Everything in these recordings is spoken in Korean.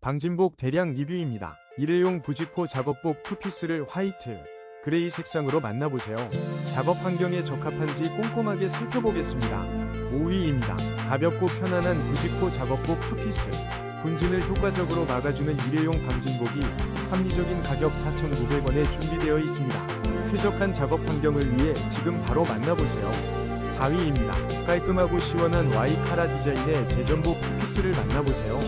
방진복 대량 리뷰입니다. 일회용 부직포 작업복 투피스를 화이트, 그레이 색상으로 만나보세요. 작업 환경에 적합한지 꼼꼼하게 살펴보겠습니다. 5위입니다. 가볍고 편안한 부직포 작업복 투피스. 분진을 효과적으로 막아주는 일회용 방진복이 합리적인 가격 4,900원에 준비되어 있습니다. 쾌적한 작업 환경을 위해 지금 바로 만나보세요. 4위입니다. 깔끔하고 시원한 와이카라 디자인의 제전복 투피스를 만나보세요.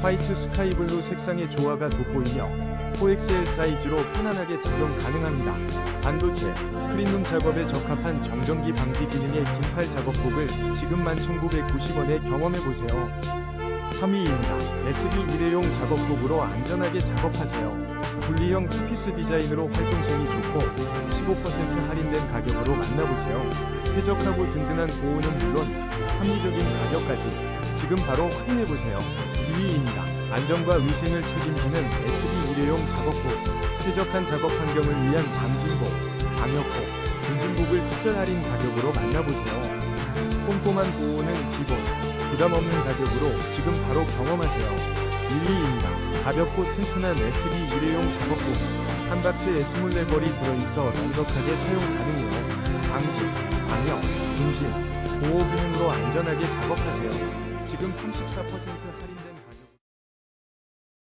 화이트 스카이블루 색상의 조화가 돋보이며 4XL 사이즈로 편안하게 착용 가능합니다. 반도체, 클린룸 작업에 적합한 정전기 방지 기능의 긴팔 작업복을 지금 11,990원에 경험해보세요. 3위입니다. SB 일회용 작업복으로 안전하게 작업하세요. 분리형 투피스 디자인으로 활동성이 좋고 15% 할인된 가격으로 만나보세요. 쾌적하고 든든한 보호는 물론 합리적인 가격까지 지금 바로 확인해보세요. 2위입니다. 안전과 위생을 책임지는 SB 일회용 작업복. 쾌적한 작업 환경을 위한 방진복, 방역복, 분진복을 특별 할인 가격으로 만나보세요. 꼼꼼한 보호는 기본, 부담 없는 가격으로 지금 바로 경험하세요. 1위입니다. 가볍고 튼튼한 SB 일회용 작업복. 한 박스에 24벌이 들어있어 넉넉하게 사용 가능해요. 방지, 방역, 분진, 보호 기능으로 안전하게 작업하세요. 지금 34% 할인